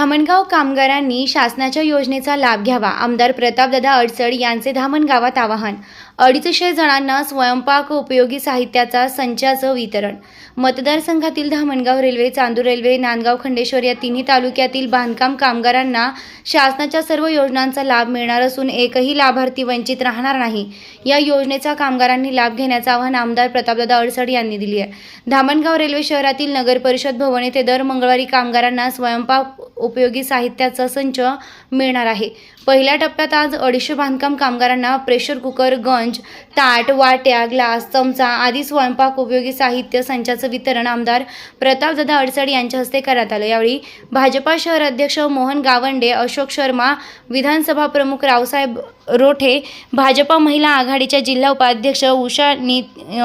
धामणगाव कामगारांनी शासनाच्या योजनेचा लाभ घ्यावा. आमदार प्रतापदादा अडचड यांचे धामणगावात आवाहन. अडीचशे जणांना स्वयंपाक उपयोगी साहित्याचा संचाचं वितरण. मतदारसंघातील धामणगाव रेल्वे चांदूर रेल्वे नांदगाव खंडेश्वर या तिन्ही तालुक्यातील बांधकाम कामगारांना शासनाच्या सर्व योजनांचा लाभ मिळणार असून एकही लाभार्थी वंचित राहणार नाही. या योजनेचा कामगारांनी लाभ घेण्याचं आवाहन आमदार प्रतापदादा अडसड यांनी दिली आहे. धामणगाव रेल्वे शहरातील नगर परिषद भवन येथे दर मंगळवारी कामगारांना स्वयंपाक उपयोगी साहित्याचा संच मिळणार आहे. पहिल्या टप्प्यात आज अडीचशे बांधकाम कामगारांना प्रेशर कुकर गंज ताट वाट्या ग्लास चमचा आदी स्वयंपाक उपयोगी साहित्य संचाचं वितरण आमदार प्रतापदादा अडसड यांच्या हस्ते करण्यात आलं. यावेळी भाजपा शहर अध्यक्ष मोहन गावंडे अशोक शर्मा विधानसभा प्रमुख रावसाहेब रोठे भाजपा महिला आघाडीच्या जिल्हा उपाध्यक्ष उषा नि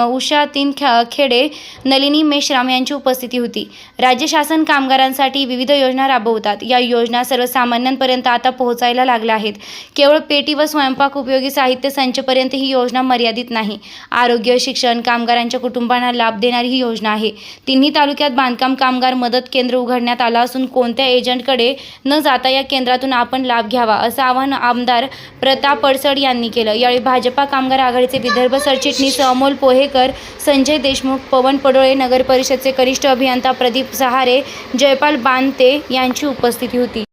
उषा तीन खेडे नलिनी मेश्राम यांची उपस्थिती होती. राज्य शासन कामगारांसाठी विविध योजना राबवतात. या योजना सर्वसामान्यांपर्यंत आता पोहोचायला लागल्या आहेत. केवळ पेटी व स्वयंपाक उपयोगी साहित्य संचपर्यंत ही योजना मर्यादित नाही. आरोग्य शिक्षण कामगारांच्या कुटुंबांना लाभ देणारी ही योजना आहे. तिन्ही तालुक्यात बांधकाम कामगार मदत केंद्र उघडण्यात आलं असून कोणत्या एजंटकडे न जाता या केंद्रातून आपण लाभ घ्यावा असं आवाहन आमदार प्रताप पडसड यांनी केलं. यावेळी भाजपा कामगार आघाडीचे विदर्भ सरचिटणीस अमोल पोहेकर संजय देशमुख पवन पडोळे नगर परिषदचे कनिष्ठ अभियंता प्रदीप सहारे जयपाल बांते यांची उपस्थिती होती.